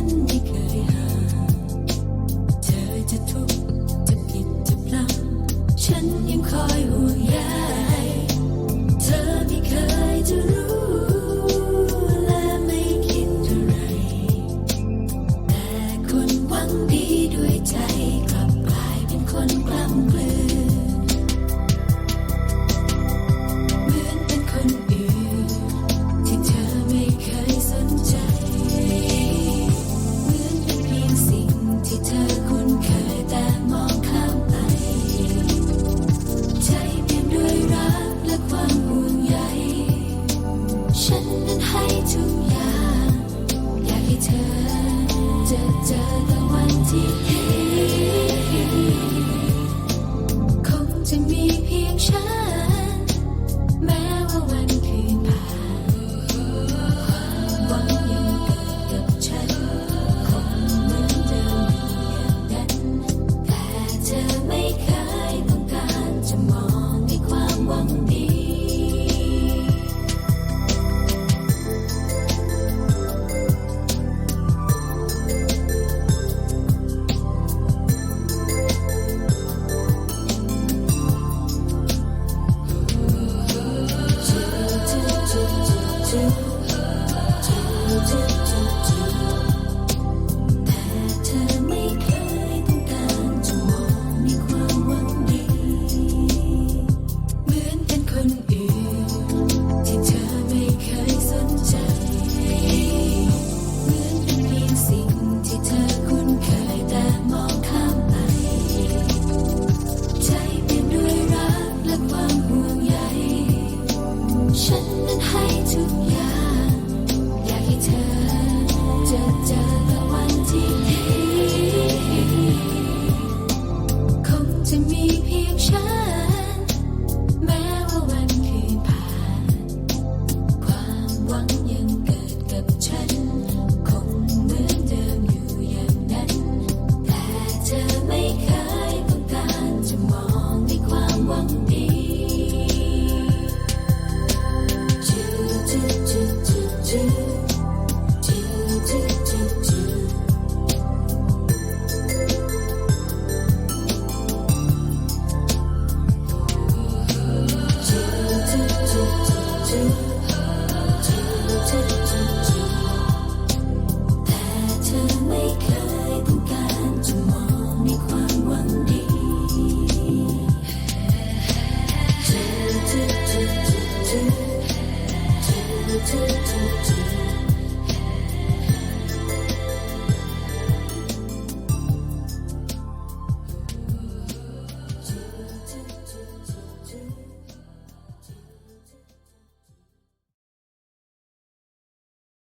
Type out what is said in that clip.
didn't. ฉันนั้นให้ทุกอย่าง อยากให้เธอเจอเจอกับวันที่